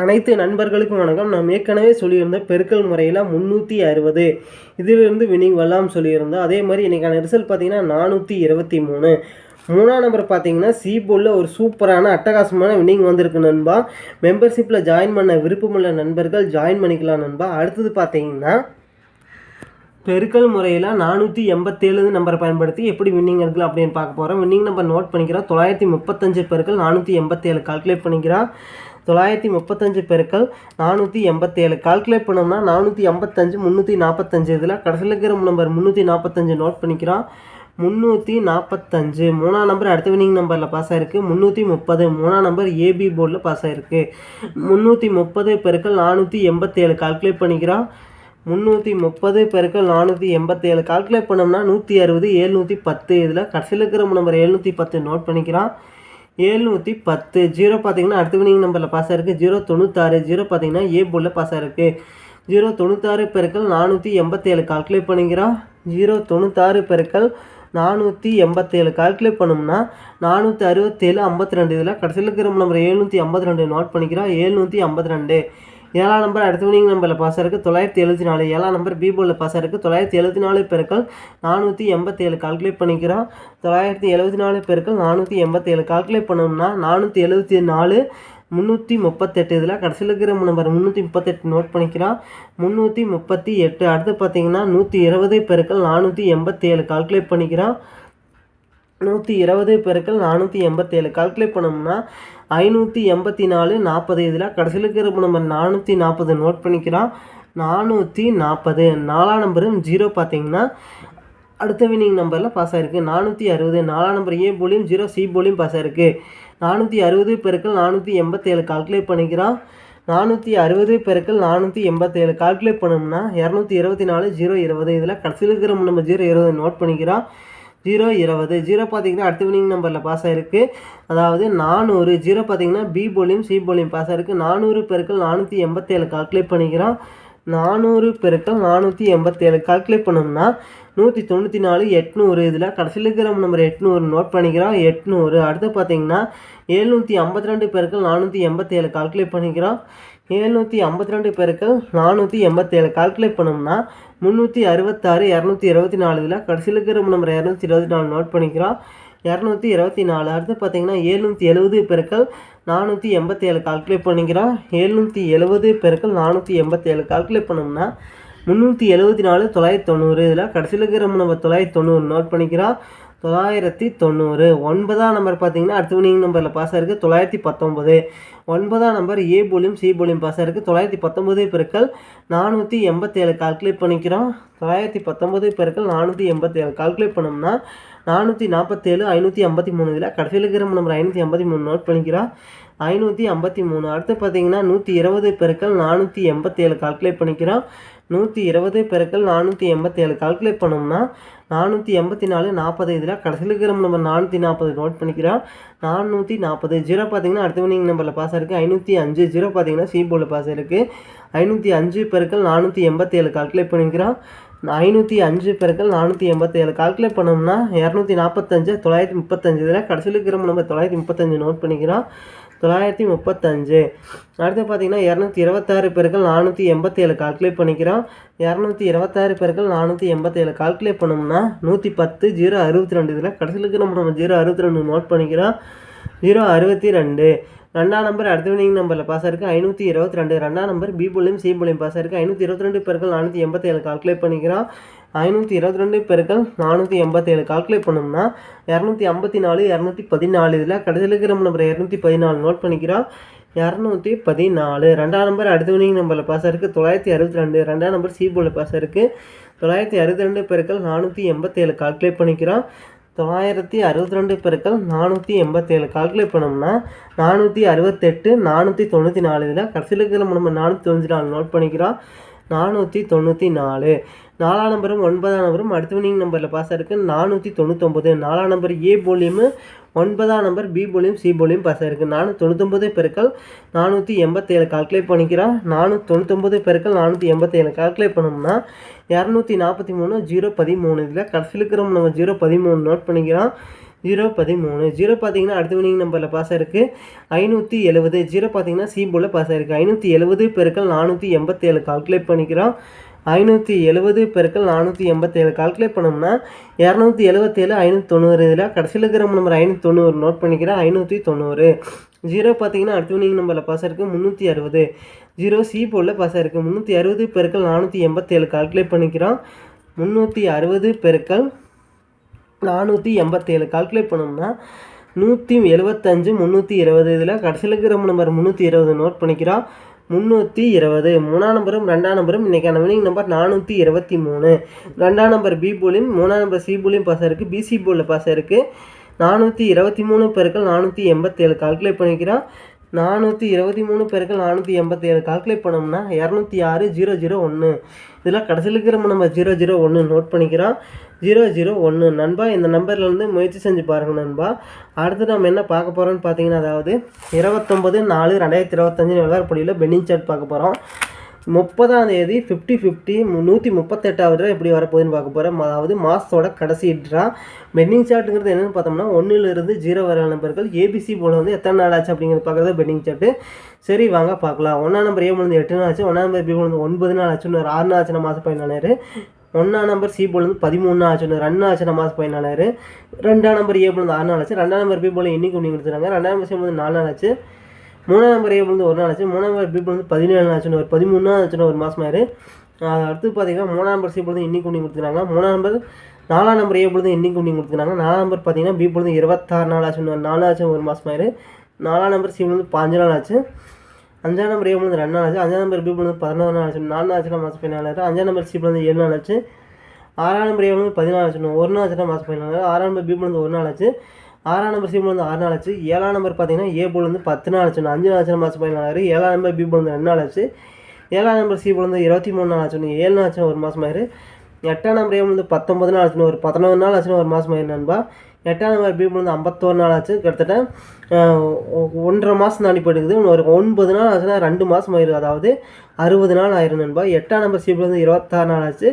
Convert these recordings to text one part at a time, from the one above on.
அனைத்து நண்பர்களுக்கும் வணக்கம். நாம் ஏற்கனவே சொல்லியிருந்த பெருக்கல் முறையில் முந்நூற்றி அறுபது. இதிலிருந்து வினிங் வரலாம் சொல்லியிருந்தோம். அதே மாதிரி இன்றைக்கான ரிசல்ட் பார்த்தீங்கன்னா நானூற்றி இருபத்தி மூணு. மூணாம் நம்பர் பார்த்தீங்கன்னா சி போர்டில் ஒரு சூப்பரான அட்டகாசமான வின்னிங் வந்திருக்கு நண்பா. மெம்பர்ஷிப்பில் ஜாயின் பண்ண விருப்பமுள்ள நண்பர்கள் ஜாயின் பண்ணிக்கலாம் நண்பா. அடுத்தது பார்த்தீங்கன்னா பெருக்கல் முறையில் நானூற்றி எண்பத்தேழு நம்பரை பயன்படுத்தி எப்படி வின்னிங் எடுக்கலாம் அப்படின்னு பார்க்க போகிறோம் வின்னிங் நம்பர் நோட் பண்ணிக்கிறோம். தொள்ளாயிரத்தி முப்பத்தஞ்சு பெருக்கள் நானூற்றி எண்பத்தேழு. கால்குலேட் பண்ணிக்கிறோம். தொள்ளாயிரத்தி முப்பத்தஞ்சு பெருக்கள் நானூற்றி எண்பத்தேழு. கால்குலேட் பண்ணோம்னா நானூற்றி ஐம்பத்தஞ்சு முந்நூற்றி நாற்பத்தஞ்சு இதில் கடைசியில் இருக்கிற நம்பர் முந்நூற்றி நாற்பத்தஞ்சு நோட் பண்ணிக்கிறோம். முந்நூற்றி நாற்பத்தஞ்சு மூணாம் நம்பர் அடுத்த வினிங் நம்பரில் பாஸ் ஆயிருக்கு. முந்நூற்றி முப்பது. மூணாம் நம்பர் ஏபி போர்டில் பாஸ் ஆயிருக்கு. முந்நூற்றி முப்பது பெருக்கள் நானூற்றி எண்பத்தேழு. கால்குலேட் பண்ணிக்கிறோம். முந்நூற்றி முப்பது பெருக்கள் நானூற்றி எண்பத்தேழு. கால்குலேட் பண்ணோம்னா நூற்றி அறுபது ஏழ்நூற்றி பத்து. இதில் கடைசியில் இருக்கிற நம்பர் எழுநூற்றி பத்து நோட் பண்ணிக்கிறான் ஏழ்நூற்றி பத்து. ஜீரோ பார்த்தீங்கன்னா அடுத்த வினிங் நம்பரில் பாஸ் ஆயிருக்கு. ஜீரோ தொண்ணூத்தாறு. ஜீரோ பார்த்தீங்கன்னா ஏ போர்டில் பாஸ் ஆயிருக்கு. ஜீரோ தொண்ணூத்தாறு பெருக்கள் நானூற்றி எண்பத்தேழு. கால்குலேட் பண்ணிக்கிறோம். ஜீரோ தொண்ணூத்தாறு பெருக்கள் நானூற்றி எண்பத்தேழு. கால்குலேட் பண்ணோம்னா நானூற்றி அறுபத்தேழு ஐம்பத்தி ரெண்டு. இதில் கடைசியில் இருக்கிற நம்பர் ஏழ்நூற்றி ஐம்பத்தி ரெண்டு நோட் பண்ணிக்கிறோம். ஏழ்நூற்றி ஐம்பத்தி ரெண்டு. ஏழாம் நம்பர் அடுத்த வினிங் நம்பரில் பாஸ் இருக்குது தொள்ளாயிரத்தி எழுபத்தி நாலு ஏழாம் நம்பர் பி போர்டில் பாஸ் இருக்குது தொள்ளாயிரத்தி எழுபத்தி நாலு பெருக்கள் நானூற்றி எண்பத்தேழு கால்குலேட் பண்ணிக்கிறோம். தொள்ளாயிரத்தி எழுபத்தி நாலு பெருக்கள் நானூற்றி எண்பத்தேழு கால்குலேட் பண்ணோம்னா நானூற்றி எழுபத்தி நாலு முந்நூற்றி முப்பத்தெட்டு இதில் கடைசியில் இருக்கிற நம்பர் முந்நூற்றி முப்பத்தெட்டு நோட் பண்ணிக்கிறோம். முந்நூற்றி முப்பத்தி எட்டு. அடுத்து பார்த்தீங்கன்னா நூற்றி இருபது பெருக்கள் நானூற்றி எண்பத்தேழு கால்குலேட் பண்ணிக்கிறோம். நூற்றி இருபது பெருக்கள் நானூற்றி எண்பத்தேழு. கால்குலேட் பண்ணோம்னா ஐநூற்றி எண்பத்தி நாலு நாற்பது இதில் கடைசியில் இருக்கிற நம்ம நானூற்றி நாற்பது நோட் பண்ணிக்கிறோம். நானூற்றி நாற்பது. நாலாம் நம்பரும் ஜீரோ பார்த்தீங்கன்னா அடுத்த வினிங் நம்பரில் பாஸ் ஆயிருக்கு. நானூற்றி அறுபது. நாலாம் நம்பர் ஏ போலியும் ஜீரோ சி போலியும் பாஸ் ஆயிருக்கு. நானூற்றி அறுபது பெருக்கள் நானூற்றி எண்பத்தேழு. கால்குலேட் பண்ணிக்கிறோம். நானூற்றி அறுபது பெருக்கள் நானூற்றி எண்பத்தேழு. கால்குலேட் பண்ணோம்னா இரநூத்தி இருபத்தி நாலு ஜீரோ இருபது. இதில் கடைசியில் இருக்கிற நம்ம ஜீரோ இருபது நோட் பண்ணிக்கிறோம். ஜீரோ இருபது. ஜீரோ பார்த்தீங்கன்னா அடுத்த வினிங் நம்பரில் பாஸ் இருக்குது அதாவது நானூறு. ஜீரோ பார்த்தீங்கன்னா பி போலியும் சி போலியும் பாஸ் ஆயிருக்கு நானூறு பெருக்கள் நானூற்றி எண்பத்தேழு கால்குலேட் பண்ணிக்கிறோம். நானூறு பெருக்கள் நானூற்றி எண்பத்தேழு. கால்குலேட் பண்ணோம்னா நூற்றி தொண்ணூற்றி நாலு எட்நூறு. இதில் கடைசியில் இருக்கிற நம்பர் எட்நூறு நோட் பண்ணிக்கிறோம். எட்நூறு. அடுத்து பார்த்தீங்கன்னா எழுநூற்றி ஐம்பத்தி ரெண்டு பெருக்கள் நானூற்றி எண்பத்தேழு. கால்குலேட் பண்ணிக்கிறோம். ஏழ்நூற்றி ஐம்பத்தி ரெண்டு பெருக்கள் நானூற்றி எண்பத்தேழு. கால்குலேட் பண்ணோம்னா முந்நூற்றி அறுபத்தாறு இரநூத்தி இருபத்தி நாலு இதில் கடைசியில் இருக்கிற நம்பர் இரநூத்தி இருபத்தி நாலு நோட் பண்ணிக்கிறோம். இரநூத்தி இருபத்தி நாலு. அடுத்து பார்த்தீங்கன்னா எழுநூற்றி எழுபது பெருக்கள் நானூற்றி எண்பத்தி ஏழு. கால்குலேட் பண்ணிக்கிறோம். எழுநூற்றி எழுபது பெருக்கள் நானூற்றி எண்பத்தேழு கால்குலேட் பண்ணோம்னா முந்நூற்றி எழுபத்தி நாலு தொள்ளாயிரத்தி தொண்ணூறு. இதில் கடைசியில் இருக்கிற நம்ம தொள்ளாயிரத்தி தொண்ணூறு நோட் பண்ணிக்கிறோம். தொள்ளாயிரத்தி தொண்ணூறு. ஒன்பதாம் நம்பர் பார்த்தீங்கன்னா அடுத்த வினிங் நம்பரில் பாஸ் ஆயிருக்கு. தொள்ளாயிரத்தி பத்தொம்பது ஒன்பதாம் நம்பர் ஏ போலியும் சி போலியும் பாஸ் ஆயிருக்கு. தொள்ளாயிரத்தி பத்தொம்பது பெருக்கள் நானூற்றி எண்பத்தேழு கால்குலேட் பண்ணிக்கிறோம். தொள்ளாயிரத்தி பத்தொம்பது பெருக்கள் நானூற்றி எண்பத்தேழு கால்குலேட் பண்ணோம்னா நானூற்றி நாற்பத்தேழு ஐநூற்றி ஐம்பத்தி மூணு இதில் கடைசியில் இருக்கிற நம்பர் ஐநூற்றி ஐம்பத்தி மூணு நோட் பண்ணிக்கிறோம் ஐநூற்றி ஐம்பத்தி மூணு அடுத்து பார்த்தீங்கன்னா நூற்றி இருபது பெருக்கள் நானூற்றி எண்பத்தேழு கால்குலேட் பண்ணிக்கிறோம். நூற்றி இருபது பெருக்கள் நானூற்றி எண்பத்தேழு கால்குலேட் பண்ணோம்னா நானூற்றி எண்பத்தி நாலு நாற்பது இதில் கடைசியில் இருக்கிற நம்பர் நானூற்றி நாற்பது நோட் பண்ணிக்கிறோம். நானூற்றி நாற்பது ஜீரோ பார்த்தீங்கன்னா அடுத்த வினிங் நம்பரில் பாஸ் இருக்குது ஐநூற்றி அஞ்சு ஜீரோ பார்த்தீங்கன்னா சி போர்டில் பாஸ் இருக்குது ஐநூற்றி அஞ்சு பெருக்கள் நானூற்றி எண்பத்தேழு கால்குலேட் பண்ணிக்கிறோம். ஐநூற்றி அஞ்சு பெருக்கள் நானூற்றி எண்பத்தி ஏழு. கால்குலேட் பண்ணோம்னா இரநூத்தி நாற்பத்தஞ்சு தொள்ளாயிரத்தி முப்பத்தஞ்சு. இதில் கடைசியில் இருக்கிற நம்ம தொள்ளாயிரத்தி முப்பத்தஞ்சு நோட் பண்ணிக்கிறோம். தொள்ளாயிரத்தி முப்பத்தஞ்சு. அடுத்து பார்த்தீங்கன்னா இரநூத்தி இருபத்தாறு பேருக்கள் நானூற்றி எண்பத்தேழு கால்குலேட் பண்ணிக்கிறோம். இரநூத்தி இருபத்தாறு பேருக்கள் நானூற்றி எண்பத்தேழு கால்குலேட் பண்ணோம்னா நூற்றி பத்து ஜீரோ அறுபத்தி ரெண்டு. இதில் கடைசியில் இருக்கிற நம்ம ஜீரோ அறுபத்தி ரெண்டு நோட் பண்ணிக்கிறோம். ஜீரோ அறுபத்தி ரெண்டு. ரெண்டாம் நம்பர் அடுத்த வினிங் நம்பரில் பாஸ் ஆயிருக்கு. ஐநூற்றி இருபத்தி ரெண்டு. ரெண்டாம் நம்பர் பி புள்ளியும் சி புள்ளியும் பாஸ் ஆயிருக்கு. ஐநூற்றி இருபத்தி ரெண்டு பெருக்கள் நானூற்றி எண்பத்தேழு கால்குலேட் பண்ணிக்கிறோம். ஐநூற்றி இருபத்தி ரெண்டு பெருக்கள் நானூற்றி எண்பத்தேழு கால்குலேட் பண்ணோம்னா இரநூத்தி ஐம்பத்தி நாலு இரநூத்தி பதினாலு இதில் கடைசியில் இருக்கிற நம்பர் இரநூத்தி பதினாலு நோட் பண்ணிக்கிறோம். இரநூத்தி பதினாலு. ரெண்டாம் நம்பர் அடுத்த வினிங் நம்பரில் பாஸ் ஆயிருக்கு. தொள்ளாயிரத்தி அறுபத்தி ரெண்டு. ரெண்டாம் நம்பர் சி போல பாஸ் ஆயிருக்கு. தொள்ளாயிரத்தி அறுபத்தி ரெண்டு பெருக்கள் நானூற்றி எண்பத்தேழு கால்குலேட் பண்ணிக்கிறோம். தொள்ளாயிரத்தி அறுபத்தி ரெண்டு பெருக்கள் நானூற்றி எண்பத்தேழு. கால்குலேட் பண்ணோம்னா நானூற்றி அறுபத்தெட்டு நானூற்றி தொண்ணூற்றி நாலு. இதில் கடைசியில் இருக்கிற நம்ம நானூற்றி தொண்ணூற்றி நாலு நோட் பண்ணிக்கிறோம். நானூற்றி தொண்ணூற்றி நாலு. நாலாம் நம்பரும் ஒன்பதாம் நம்பரும் அடுத்த வினிங் நம்பரில் பாஸ் ஆயிருக்கு. நானூற்றி தொண்ணூத்தொம்பது நாலாம் நம்பர் ஏ போலியும் ஒன்பதாம் நம்பர் பி போலியும் சி போலியும் பாஸ் ஆயிருக்கு. நானூற்றி தொண்ணூத்தொம்பது பெருக்கள் நானூற்றி எண்பத்தேழு கால்குலேட் பண்ணிக்கிறோம் நானூற்றி தொண்ணூத்தொம்பது பெருக்கள் நானூற்றி எண்பத்தேழு கால்குலேட் பண்ணோம்னா இரநூத்தி நாற்பத்தி மூணு ஜீரோ பதிமூணு. இதில் கடைசியில் இருக்கிற நம்ம ஜீரோ பதிமூணு நோட் பண்ணிக்கிறோம் ஜீரோ பதிமூணு. ஜீரோ பார்த்தீங்கன்னா அடுத்த வினிங் நம்பரில் பாஸ் ஆயிருக்கு. ஐநூற்றி எழுபது ஜீரோ பார்த்தீங்கன்னா சி போர்டில் பாஸ் ஆயிருக்கு. ஐநூற்றி எழுபது பெருக்கள் நானூற்றி எண்பத்தேழு கால்குலேட் பண்ணிக்கிறோம் ஐநூற்றி எழுபது பெருக்கள் நானூற்றி எண்பத்தேழு. கால்குலேட் பண்ணோம்னா இரநூத்தி எழுபத்தேழு ஐநூற்றி தொண்ணூறு. இதில் கடைசியில் இருக்கிற நம்பர் ஐநூற்றி தொண்ணூறு நோட் பண்ணிக்கிறேன். ஐநூற்றி தொண்ணூறு. ஜீரோ பார்த்தீங்கன்னா அடுத்த வினிங் நம்பரில் பாஸ் இருக்குது முந்நூற்றி அறுபது. ஜீரோ சி போர்டில் பாஸ் இருக்குது முந்நூற்றி அறுபது பெருக்கள் நானூற்றி எண்பத்தேழு. கால்குலேட் பண்ணிக்கிறோம். முந்நூற்றி அறுபது பெருக்கள் நானூற்றி எண்பத்தேழு. கால்குலேட் பண்ணோம்னா நூற்றி எழுபத்தஞ்சு முந்நூற்றி இருபது. இதில் கடைசியில் இருக்கிற நம்பர் முந்நூற்றி இருபது நோட் பண்ணிக்கிறோம். முந்நூற்றி இருபது. மூணாம் நம்பரும் ரெண்டாம் நம்பரும் இன்றைக்கான வினிங் நம்பர் நானூற்றி இருபத்தி மூணு. ரெண்டாம் நம்பர் பி போலியும் மூணாம் நம்பர் சி போலியும் பாஸ் இருக்குது பிசி போலில் பாஸ் இருக்குது நானூற்றி இருபத்தி மூணு பெருக்கள் நானூற்றி எண்பத்தேழு கால்குலேட் பண்ணிக்கிறோம். நானூற்றி இருபத்தி மூணு பேருக்கு நானூற்றி எண்பத்தி ஏழு கால்குலேட் பண்ணோம்னா இரநூத்தி ஆறு ஜீரோ ஜீரோ ஒன்று இதில் கடைசியில் இருக்கிற நம்ம ஜீரோ ஜீரோ ஒன்று நோட் பண்ணிக்கிறோம். ஜீரோ ஜீரோ ஒன்று நண்பா இந்த நம்பர்லேருந்து முயற்சி செஞ்சு பாருங்கள் நண்பா. அடுத்து நம்ம என்ன பார்க்க போகிறோம்னு பார்த்தீங்கன்னா அதாவது இருபத்தொம்பது நாலு ரெண்டாயிரத்தி இருபத்தஞ்சு நிலவரப்படியில் பெனிங் சார்ட் பார்க்க போகிறோம் முப்பதாம் தேதி ஃபிஃப்டி ஃபிஃப்டி நூற்றி முப்பத்தெட்டாவது எப்படி வரப்போகுதுன்னு பார்க்க போகிறோம் அதாவது மாதத்தோட கடைசி ட்ரா பெண்டிங் சார்ட்டுங்கிறது என்னென்னு பார்த்தோம்னா ஒன்றுலேருந்து ஜீரோ வர நம்பர்கள் ஏபிசி போல் வந்து எத்தனை நாள் ஆச்சு அப்படிங்கிறது பார்க்குறது பெண்டிங் சார்ட்டு சரி வாங்க பார்க்கலாம். ஒன்றாம் நம்பர் ஏ வந்து எட்டு நாள் ஆச்சு ஒன்றாம் நம்பர் பி வந்து ஒன்பது நாள் ஆச்சு இன்னொரு ஆறு நாள் ஆச்சுன்னா மாதம் பதினாலாயிரம். ஒன்றாம் நம்பர் சி போலேருந்து பதிமூணு நாள் ஆச்சு ஒன்று ரெண்டு ஆச்சு மாதம் மாதம் பதினாலாயிரம். ரெண்டாம் நம்பர் ஏ போல் ஆறு நாள் ஆச்சு ரெண்டாம் நம்பர் பி போல் இன்னைக்கு ஒன்று கொடுத்துருக்காங்க. ரெண்டாம் நம்பர் சி வந்து நாலு நாள் ஆச்சு. மூணாம் நம்பர் ஏபிள் வந்து ஒரு நாள் ஆச்சு. மூணாம் நம்பர் பி வந்து பதினேழு நாள் ஆச்சுன்னு ஒரு பதிமூணு நாள் ஆச்சுன்னு ஒரு மாதம் ஆயிரு. அடுத்து பார்த்தீங்கன்னா மூணாம் நம்பர் சீப்பிள் வந்து இன்னி கொண்டு கொடுத்துருக்காங்க. மூணாம் நம்பர் நாலாம் நம்பர் ஏ பொழுது இன்னைக்கு ஒன்று கொடுத்துருக்காங்க. நாலாம் நம்பர் பார்த்தீங்கன்னா பி பொழுது இருபத்தாறு நாள் ஆச்சுன்னு ஒரு நாலு ஆச்சு ஒரு மாதம் ஆயிரு. நாலாம் நம்பர் சி வந்து பாஞ்சு நாள் ஆச்சு. அஞ்சாம் நம்பர் ஏ வந்து ரெண்டு நாள் ஆச்சு. அஞ்சாம் நம்பர் பி வந்து பதினோரு நாள் ஆச்சு நாலு நாள் மாதம் பதினாலு ஆயிரம் அஞ்சாம் நம்பர் சி வந்து ஏழு நாள் ஆச்சு. ஆறாம் நம்பர் ஏ வந்து பதினாலு ஆச்சு ஒரு நாள் ஆச்சுன்னா மாதம் பதினாலு ஆறாம் நம்பர் பி வந்து ஒரு நாள் ஆச்சு. ஆறாம் நம்பர் சி வந்து ஆறு நாள் ஆச்சு. ஏழாம் நம்பர் பார்த்தீங்கன்னா ஏ போல் வந்து பத்து நாள் ஆச்சு அஞ்சு நாள் ஆச்சு மாதம் பதினாலாயிரம் ஏழாம் நம்பர் பி போல் வந்து ரெண்டு நாள் ஆச்சு. ஏழாம் நம்பர் சி போல் வந்து இருபத்தி மூணு நாள் ஆச்சு ஏழு நாள் ஆச்சு ஒரு மாதம் ஆயிரு எட்டாம் நம்பர் ஏ வந்து பத்தொம்பது நாள் ஆச்சுன்னு ஒரு பதினொரு நாள் ஆச்சுன்னு ஒரு மாதம் ஆயிரு நண்பா. எட்டாம் நம்பர் பி வந்து ஐம்பத்தோரு நாள் ஆச்சு. கிட்டத்தட்ட ஒன்றரை மாதம் தாண்டி போயிட்டுக்குது ஒரு ஒன்பது நாள் ஆச்சுன்னா ரெண்டு மாதம் ஆயிரும் அதாவது அறுபது நாள் ஆயிரும் நண்பா. எட்டாம் நம்பர் சி வந்து இருபத்தாறு நாள் ஆச்சு.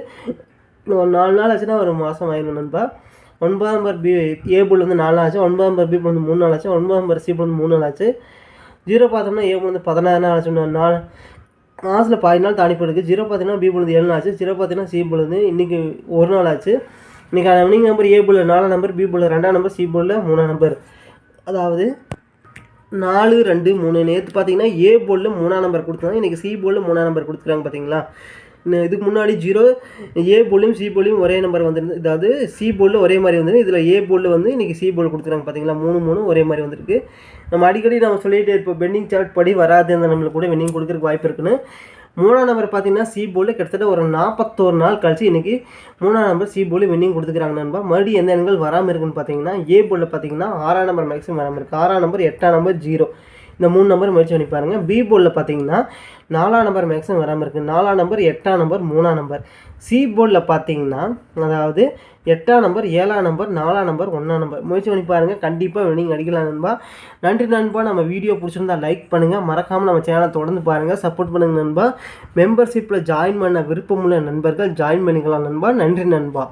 ஒரு நாலு நாள் ஆச்சுன்னா ஒரு மாதம் ஆயிரும் நண்பா. ஒன்பதாம் நம்பர் பி ஏ புல் வந்து நாலு ஆச்சு ஒன்பதாம் நம்பர் பி வந்து மூணு நாள் ஆச்சு ஒன்பதாம் நம்பர் சி வந்து மூணு நாள் ஆச்சு ஜீரோ பார்த்தோம்னா ஏ வந்து பதினாறு நாள் ஆச்சு நாலு மாதத்தில் பாதி நாள் தாண்டி போயிருக்கு ஜீரோ பார்த்தீங்கன்னா பி புல் ஏழு நாள் ஆச்சு ஜீரோ பார்த்தீங்கன்னா சி புல் வந்து இன்றைக்கி ஒரு நாள் ஆச்சு இன்றைக்கி வினிங் நம்பர் ஏ நாலாம் நம்பர் பி புல் ரெண்டாம் நம்பர் சி புல்ல மூணாம் நம்பர் அதாவது நாலு ரெண்டு மூணு நேற்று பார்த்தீங்கன்னா ஏ போலில் மூணாம் நம்பர் கொடுத்தாங்க இன்றைக்கி சி போலில் மூணாம் நம்பர் கொடுத்துருக்காங்க பார்த்தீங்களா இதுக்கு முன்னாடி ஜீரோ ஏ போலையும் சி போலையும் ஒரே நம்பர் வந்துருந்து அதாவது சி போலில் ஒரே மாதிரி வந்துருக்கு இதில் ஏ போலில் வந்து இன்றைக்கி சி போல் கொடுத்துருக்காங்க பார்த்தீங்களா மூணு மூணு ஒரே மாதிரி வந்திருக்கு. நம்ம அடிக்கடி நம்ம சொல்லிகிட்டே இருப்போம் பெண்டிங் சார்ட் படி வராது அந்த நம்மளுக்கு கூட வெண்டிங் கொடுக்குறக்கு வாய்ப்பு இருக்குன்னு. மூணாம் நம்பர் பார்த்தீங்கன்னா சி போலில் கிட்டத்தட்ட ஒரு நாற்பத்தோரு நாள் கழிச்சு இன்றைக்கி மூணாம் நம்பர் சி போலில் வின்னிங் கொடுத்துக்கிறாங்க நண்பா. மறுபடியும் எந்த எண்கள் வராமல் இருக்குன்னு பார்த்தீங்கன்னா ஏ போலில் பார்த்தீங்கன்னா ஆறாம் நம்பர் மேக்ஸிமம் வராமல் இருக்குது ஆறாம் நம்பர் எட்டாம் நம்பர் ஜீரோ இந்த மூணு நம்பர் முயற்சி பண்ணி பாருங்கள் பி போர்டில் பார்த்தீங்கன்னா நாலாம் நம்பர் மேக்ஸிமம் வராமல் இருக்குது நாலாம் நம்பர் எட்டாம் நம்பர் மூணாம் நம்பர் சி போர்டில் பார்த்தீங்கன்னா அதாவது எட்டாம் நம்பர் ஏழாம் நம்பர் நாலாம் நம்பர் ஒன்றாம் நம்பர் முயற்சி பண்ணி பாருங்கள் கண்டிப்பாக வினிங் அடிக்கலாம் நண்பா. நன்றி நண்பா. நம்ம வீடியோ பிடிச்சிருந்தா லைக் பண்ணுங்கள் மறக்காமல் நம்ம சேனலை தொடர்ந்து பாருங்கள் சப்போர்ட் பண்ணுங்கள் நண்பா. மெம்பர்ஷிப்பில் ஜாயின் பண்ண விருப்பமுள்ள நண்பர்கள் ஜாயின் பண்ணிக்கலாம் நண்பா. நன்றி நண்பா.